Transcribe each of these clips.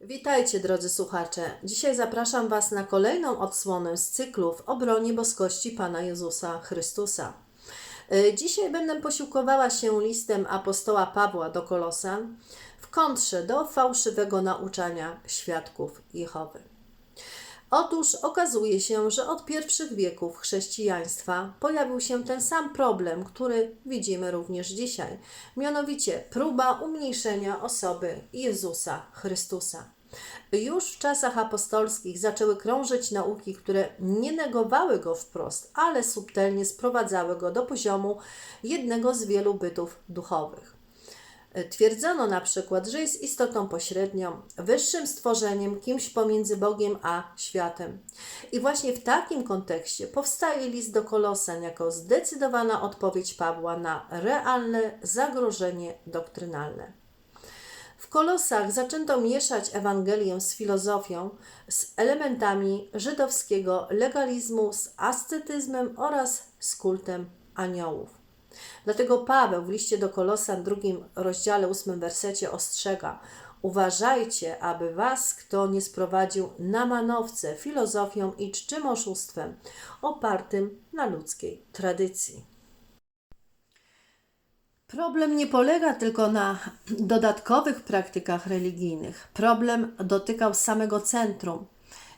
Witajcie drodzy słuchacze. Dzisiaj zapraszam Was na kolejną odsłonę z cyklu w obronie boskości Pana Jezusa Chrystusa. Y, Dzisiaj będę posiłkowała się listem apostoła Pawła do Kolosan w kontrze do fałszywego nauczania świadków Jehowy. Otóż okazuje się, że od pierwszych wieków chrześcijaństwa pojawił się ten sam problem, który widzimy również dzisiaj, mianowicie próba umniejszenia osoby Jezusa Chrystusa. Już w czasach apostolskich zaczęły krążyć nauki, które nie negowały go wprost, ale subtelnie sprowadzały go do poziomu jednego z wielu bytów duchowych. Twierdzono na przykład, że jest istotą pośrednią, wyższym stworzeniem, kimś pomiędzy Bogiem a światem. I właśnie w takim kontekście powstaje list do Kolosan jako zdecydowana odpowiedź Pawła na realne zagrożenie doktrynalne. W Kolosach zaczęto mieszać Ewangelię z filozofią, z elementami żydowskiego legalizmu, z ascetyzmem oraz z kultem aniołów. Dlatego Paweł w liście do Kolosan, drugim rozdziale, ósmym wersecie ostrzega: Uważajcie, aby was kto nie sprowadził na manowce filozofią i czczym oszustwem, opartym na ludzkiej tradycji. Problem nie polega tylko na dodatkowych praktykach religijnych. Problem dotykał samego centrum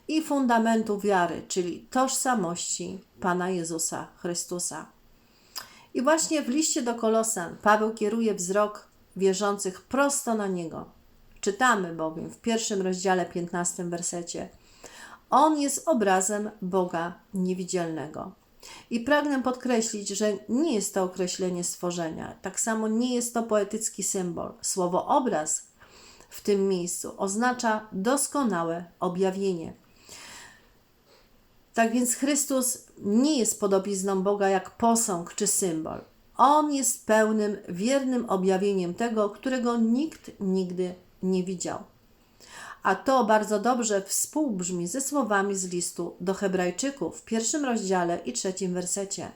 i fundamentu wiary, czyli tożsamości Pana Jezusa Chrystusa. I właśnie w liście do Kolosan Paweł kieruje wzrok wierzących prosto na Niego. Czytamy bowiem w pierwszym rozdziale, 15 wersecie. On jest obrazem Boga niewidzialnego. I pragnę podkreślić, że nie jest to określenie stworzenia. Tak samo nie jest to poetycki symbol. Słowo obraz w tym miejscu oznacza doskonałe objawienie. Tak więc Chrystus nie jest podobizną Boga jak posąg czy symbol. On jest pełnym, wiernym objawieniem tego, którego nikt nigdy nie widział. A to bardzo dobrze współbrzmi ze słowami z listu do Hebrajczyków w pierwszym rozdziale i trzecim wersecie.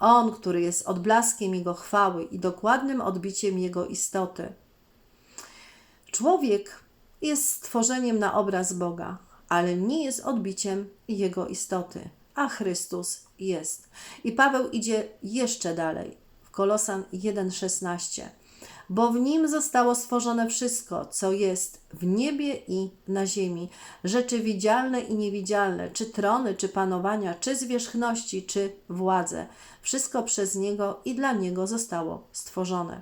On, który jest odblaskiem Jego chwały i dokładnym odbiciem Jego istoty. Człowiek jest stworzeniem na obraz Boga, ale nie jest odbiciem Jego istoty, a Chrystus jest. I Paweł idzie jeszcze dalej w Kolosan 1,16 bo w nim zostało stworzone wszystko, co jest w niebie i na ziemi, rzeczy widzialne i niewidzialne, czy trony, czy panowania, czy zwierzchności, czy władze. Wszystko przez niego i dla niego zostało stworzone.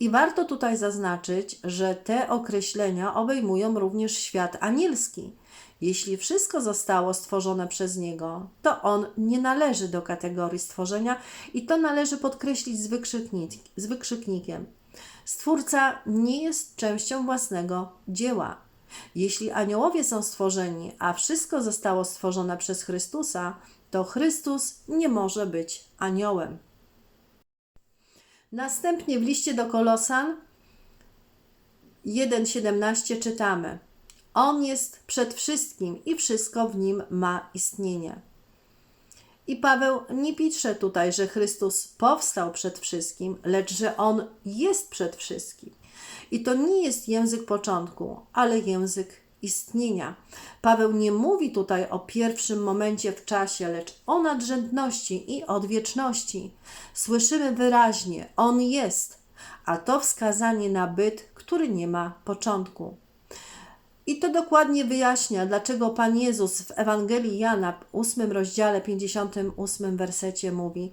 I warto tutaj zaznaczyć, że te określenia obejmują również świat anielski. Jeśli wszystko zostało stworzone przez Niego, to On nie należy do kategorii stworzenia i to należy podkreślić z, wykrzyknik, z wykrzyknikiem. Stwórca nie jest częścią własnego dzieła. Jeśli aniołowie są stworzeni, a wszystko zostało stworzone przez Chrystusa, to Chrystus nie może być aniołem. Następnie w liście do Kolosan 1:17 czytamy: On jest przed wszystkim i wszystko w nim ma istnienie. I Paweł nie pisze tutaj, że Chrystus powstał przed wszystkim, lecz że On jest przed wszystkim. I to nie jest język początku, ale język istnienia. Paweł nie mówi tutaj o pierwszym momencie w czasie, lecz o nadrzędności i odwieczności. Słyszymy wyraźnie, On jest, a to wskazanie na byt, który nie ma początku. I to dokładnie wyjaśnia, dlaczego Pan Jezus w Ewangelii Jana, 8 rozdziale, 58 wersecie mówi: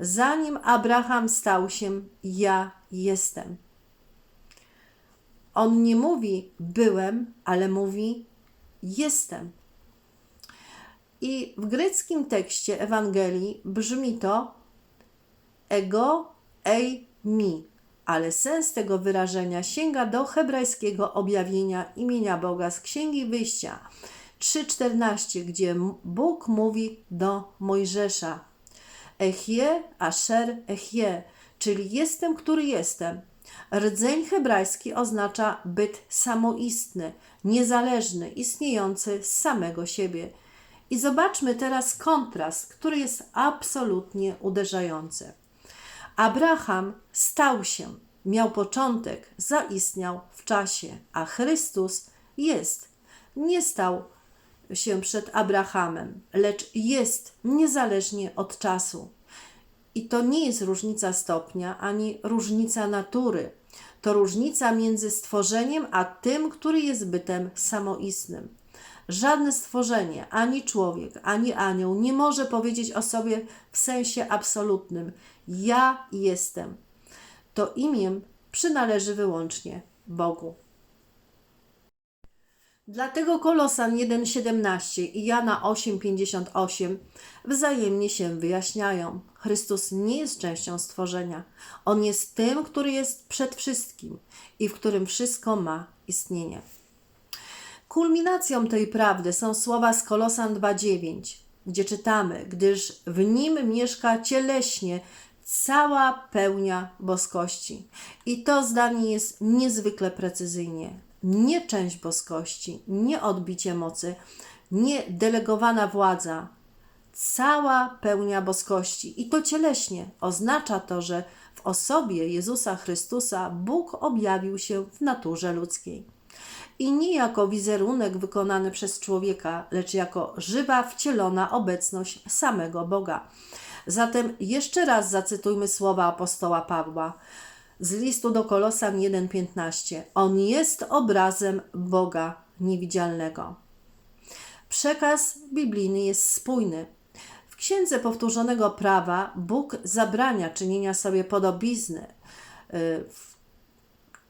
Zanim Abraham stał się, ja jestem. On nie mówi byłem, ale mówi jestem. I w greckim tekście Ewangelii brzmi to ego ei mi, ale sens tego wyrażenia sięga do hebrajskiego objawienia imienia Boga z Księgi Wyjścia 3:14, gdzie Bóg mówi do Mojżesza: Echie asher echie, czyli jestem, który jestem. Rdzeń hebrajski oznacza byt samoistny, niezależny, istniejący z samego siebie. I zobaczmy teraz kontrast, który jest absolutnie uderzający. Abraham stał się, miał początek, zaistniał w czasie, a Chrystus jest. Nie stał się przed Abrahamem, lecz jest niezależnie od czasu. I to nie jest różnica stopnia ani różnica natury. To różnica między stworzeniem a tym, który jest bytem samoistnym. Żadne stworzenie, ani człowiek, ani anioł nie może powiedzieć o sobie w sensie absolutnym: Ja jestem. To imię przynależy wyłącznie Bogu. Dlatego Kolosan 1,17 i Jana 8,58 wzajemnie się wyjaśniają. Chrystus nie jest częścią stworzenia. On jest tym, który jest przed wszystkim i w którym wszystko ma istnienie. Kulminacją tej prawdy są słowa z Kolosan 2,9, gdzie czytamy, gdyż w nim mieszka cieleśnie cała pełnia boskości. I to zdanie jest niezwykle precyzyjnie. Nie część boskości, nie odbicie mocy, nie delegowana władza, cała pełnia boskości. I to cieleśnie oznacza to, że w osobie Jezusa Chrystusa Bóg objawił się w naturze ludzkiej. I nie jako wizerunek wykonany przez człowieka, lecz jako żywa, wcielona obecność samego Boga. Zatem jeszcze raz zacytujmy słowa apostoła Pawła z listu do Kolosan 1:15. On jest obrazem Boga niewidzialnego. Przekaz biblijny jest spójny. W Księdze Powtórzonego Prawa Bóg zabrania czynienia sobie podobizny. Y,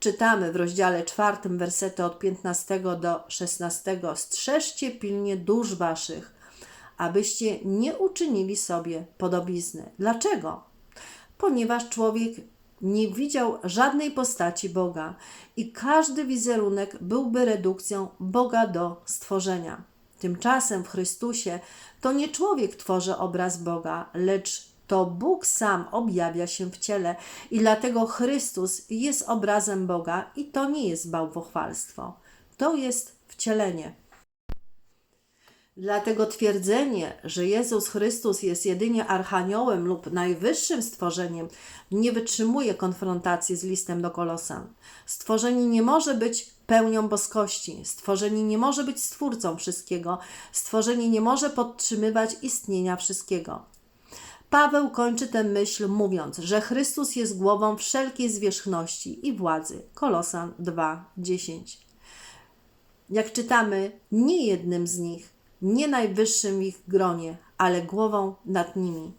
Czytamy w rozdziale czwartym, wersety od 15 do 16. Strzeżcie pilnie dusz waszych, abyście nie uczynili sobie podobizny. Dlaczego? Ponieważ człowiek nie widział żadnej postaci Boga i każdy wizerunek byłby redukcją Boga do stworzenia. Tymczasem w Chrystusie to nie człowiek tworzy obraz Boga, lecz to Bóg sam objawia się w ciele i dlatego Chrystus jest obrazem Boga i to nie jest bałwochwalstwo. To jest wcielenie. Dlatego twierdzenie, że Jezus Chrystus jest jedynie archaniołem lub najwyższym stworzeniem, nie wytrzymuje konfrontacji z listem do Kolosan. Stworzenie nie może być pełnią boskości, stworzenie nie może być stwórcą wszystkiego, stworzenie nie może podtrzymywać istnienia wszystkiego. Paweł kończy tę myśl mówiąc, że Chrystus jest głową wszelkiej zwierzchności i władzy. Kolosan 2:10. Jak czytamy, nie jednym z nich, nie najwyższym w ich gronie, ale głową nad nimi.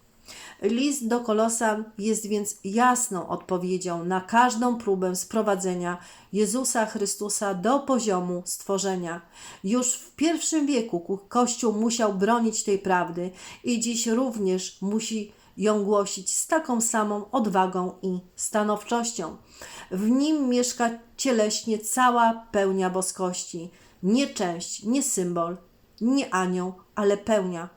List do Kolosan jest więc jasną odpowiedzią na każdą próbę sprowadzenia Jezusa Chrystusa do poziomu stworzenia. Już w pierwszym wieku Kościół musiał bronić tej prawdy i dziś również musi ją głosić z taką samą odwagą i stanowczością. W nim mieszka cieleśnie cała pełnia boskości, nie część, nie symbol, nie anioł, ale pełnia.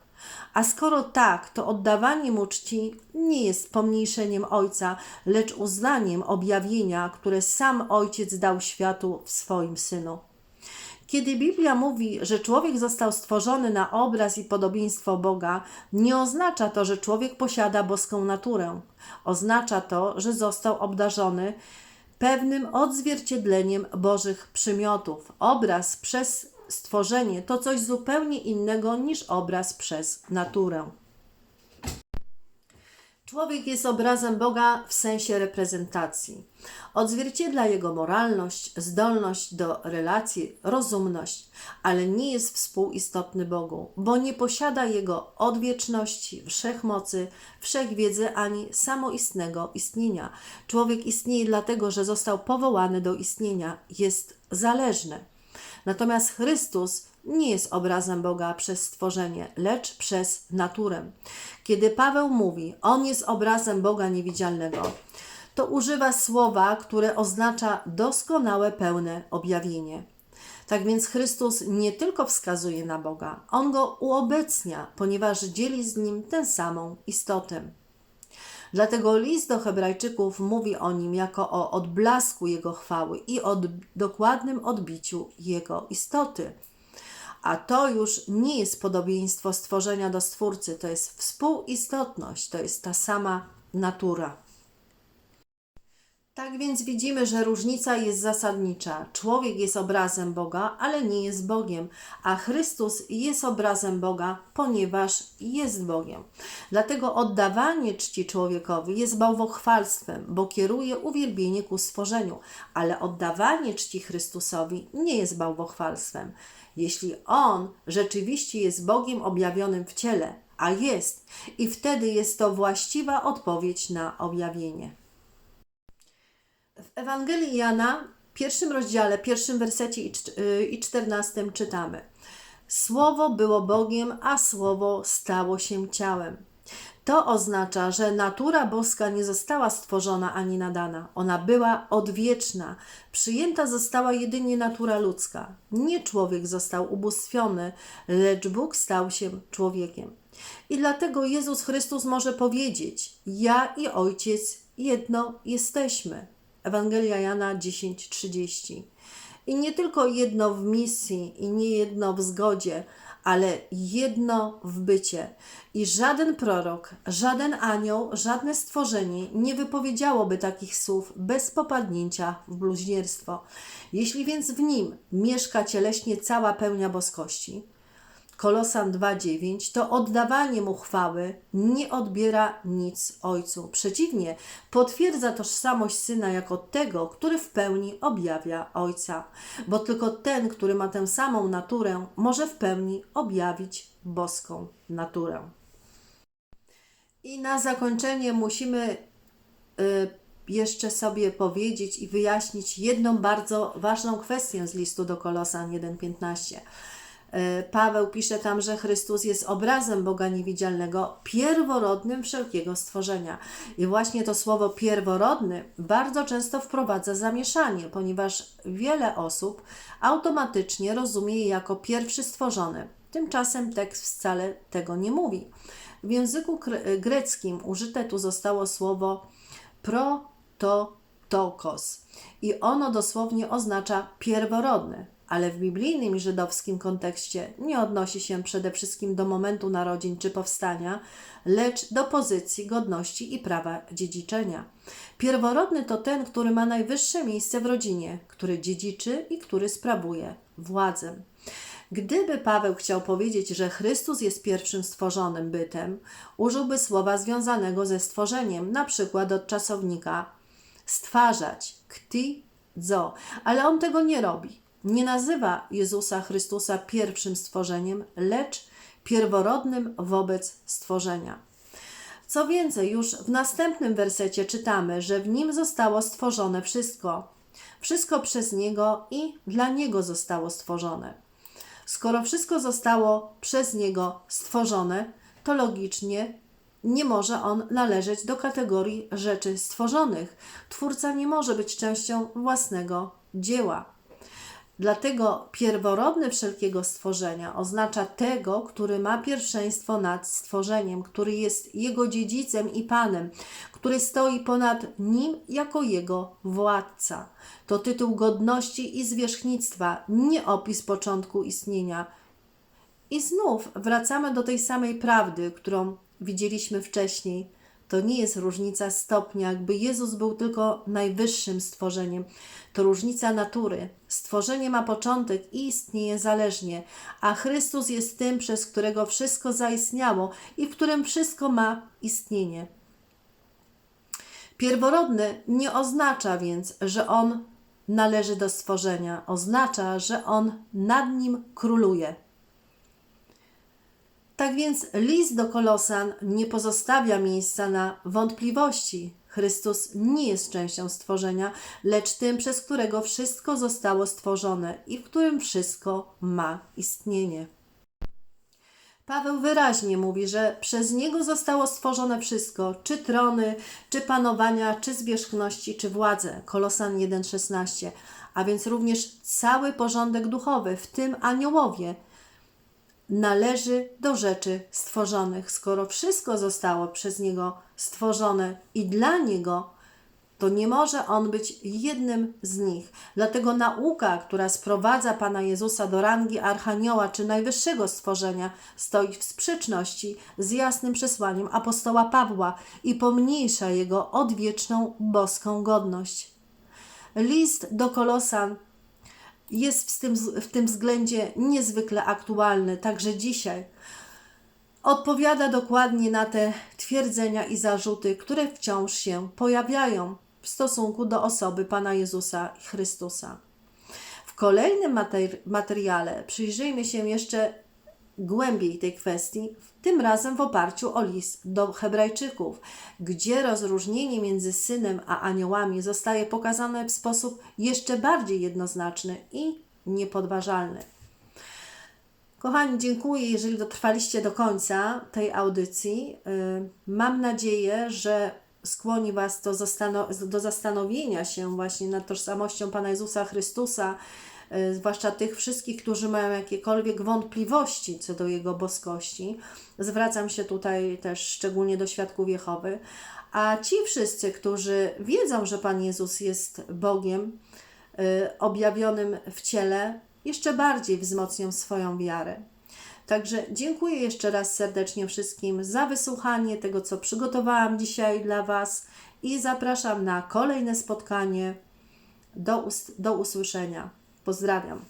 A skoro tak, to oddawanie mu czci nie jest pomniejszeniem Ojca, lecz uznaniem objawienia, które sam Ojciec dał światu w swoim Synu. Kiedy Biblia mówi, że człowiek został stworzony na obraz i podobieństwo Boga, nie oznacza to, że człowiek posiada boską naturę. Oznacza to, że został obdarzony pewnym odzwierciedleniem Bożych przymiotów. Obraz przez stworzenie to coś zupełnie innego niż obraz przez naturę. Człowiek jest obrazem Boga w sensie reprezentacji. Odzwierciedla jego moralność, zdolność do relacji, rozumność, ale nie jest współistotny Bogu, bo nie posiada jego odwieczności, wszechmocy, wszechwiedzy ani samoistnego istnienia. Człowiek istnieje dlatego, że został powołany do istnienia, jest zależny. Natomiast Chrystus nie jest obrazem Boga przez stworzenie, lecz przez naturę. Kiedy Paweł mówi, On jest obrazem Boga niewidzialnego, to używa słowa, które oznacza doskonałe, pełne objawienie. Tak więc Chrystus nie tylko wskazuje na Boga, On go uobecnia, ponieważ dzieli z nim tę samą istotę. Dlatego list do Hebrajczyków mówi o nim jako o odblasku jego chwały i o dokładnym odbiciu jego istoty. A to już nie jest podobieństwo stworzenia do stwórcy, to jest współistotność, to jest ta sama natura. Tak więc widzimy, że różnica jest zasadnicza. Człowiek jest obrazem Boga, ale nie jest Bogiem, a Chrystus jest obrazem Boga, ponieważ jest Bogiem. Dlatego oddawanie czci człowiekowi jest bałwochwalstwem, bo kieruje uwielbienie ku stworzeniu, ale oddawanie czci Chrystusowi nie jest bałwochwalstwem. Jeśli On rzeczywiście jest Bogiem objawionym w ciele, a jest, i wtedy jest to właściwa odpowiedź na objawienie. W Ewangelii Jana, pierwszym rozdziale, pierwszym wersecie y, i czternastym czytamy: Słowo było Bogiem, a słowo stało się ciałem. To oznacza, że natura boska nie została stworzona ani nadana. Ona była odwieczna. Przyjęta została jedynie natura ludzka. Nie człowiek został ubóstwiony, lecz Bóg stał się człowiekiem. I dlatego Jezus Chrystus może powiedzieć: Ja i Ojciec jedno jesteśmy. Ewangelia Jana 10:30. I nie tylko jedno w misji i nie jedno w zgodzie, ale jedno w bycie. I żaden prorok, żaden anioł, żadne stworzenie nie wypowiedziałoby takich słów bez popadnięcia w bluźnierstwo. Jeśli więc w nim mieszka cieleśnie cała pełnia boskości, Kolosan 2:9 to oddawanie mu chwały nie odbiera nic Ojcu. Przeciwnie, potwierdza tożsamość Syna jako tego, który w pełni objawia Ojca, bo tylko ten, który ma tę samą naturę, może w pełni objawić boską naturę. I na zakończenie musimy y, jeszcze sobie powiedzieć i wyjaśnić jedną bardzo ważną kwestię z listu do Kolosan 1:15. E, Paweł pisze tam, że Chrystus jest obrazem Boga niewidzialnego, pierworodnym wszelkiego stworzenia. I właśnie to słowo pierworodny bardzo często wprowadza zamieszanie, ponieważ wiele osób automatycznie rozumie je jako pierwszy stworzony. Tymczasem tekst wcale tego nie mówi. W języku kre- greckim użyte tu zostało słowo prototokos i ono dosłownie oznacza pierworodny ale w biblijnym i żydowskim kontekście nie odnosi się przede wszystkim do momentu narodzin czy powstania, lecz do pozycji, godności i prawa dziedziczenia. Pierworodny to ten, który ma najwyższe miejsce w rodzinie, który dziedziczy i który sprawuje władzę. Gdyby Paweł chciał powiedzieć, że Chrystus jest pierwszym stworzonym bytem, użyłby słowa związanego ze stworzeniem, na przykład od czasownika stwarzać, kti, dzo, ale on tego nie robi nie nazywa Jezusa Chrystusa pierwszym stworzeniem, lecz pierworodnym wobec stworzenia. Co więcej, już w następnym wersecie czytamy, że w nim zostało stworzone wszystko. Wszystko przez niego i dla niego zostało stworzone. Skoro wszystko zostało przez niego stworzone, to logicznie nie może on należeć do kategorii rzeczy stworzonych. Twórca nie może być częścią własnego dzieła. Dlatego pierworodny wszelkiego stworzenia oznacza tego, który ma pierwszeństwo nad stworzeniem, który jest jego dziedzicem i panem, który stoi ponad nim jako jego władca. To tytuł godności i zwierzchnictwa, nie opis początku istnienia. I znów wracamy do tej samej prawdy, którą widzieliśmy wcześniej to nie jest różnica stopnia, jakby Jezus był tylko najwyższym stworzeniem. To różnica natury. Stworzenie ma początek i istnieje zależnie, a Chrystus jest tym, przez którego wszystko zaistniało i w którym wszystko ma istnienie. Pierworodny nie oznacza więc, że on należy do stworzenia, oznacza, że on nad nim króluje. Tak więc list do Kolosan nie pozostawia miejsca na wątpliwości. Chrystus nie jest częścią stworzenia, lecz tym, przez którego wszystko zostało stworzone i w którym wszystko ma istnienie. Paweł wyraźnie mówi, że przez niego zostało stworzone wszystko, czy trony, czy panowania, czy zwierzchności, czy władze. Kolosan 1,16. A więc również cały porządek duchowy, w tym aniołowie – należy do rzeczy stworzonych. Skoro wszystko zostało przez Niego stworzone i dla Niego, to nie może on być jednym z nich. Dlatego nauka, która sprowadza Pana Jezusa do rangi archanioła czy najwyższego stworzenia, stoi w sprzeczności z jasnym przesłaniem apostoła Pawła i pomniejsza jego odwieczną boską godność. List do Kolosan jest w tym, w tym względzie niezwykle aktualny, także dzisiaj. Odpowiada dokładnie na te twierdzenia i zarzuty, które wciąż się pojawiają w stosunku do osoby Pana Jezusa Chrystusa. W kolejnym materi- materiale przyjrzyjmy się jeszcze głębiej tej kwestii, tym razem w oparciu o list do Hebrajczyków, gdzie rozróżnienie między synem a aniołami zostaje pokazane w sposób jeszcze bardziej jednoznaczny i niepodważalny. Kochani, dziękuję, jeżeli dotrwaliście do końca tej audycji. Y, Mam nadzieję, że skłoni Was zastano- do zastanowienia się właśnie nad tożsamością Pana Jezusa Chrystusa, zwłaszcza tych wszystkich, którzy mają jakiekolwiek wątpliwości co do Jego boskości. Zwracam się tutaj też szczególnie do świadków Jehowy. A ci wszyscy, którzy wiedzą, że Pan Jezus jest Bogiem y, objawionym w ciele, jeszcze bardziej wzmocnią swoją wiarę. Także dziękuję jeszcze raz serdecznie wszystkim za wysłuchanie tego, co przygotowałam dzisiaj dla Was i zapraszam na kolejne spotkanie. Do, ust- do usłyszenia. Pozdrawiam.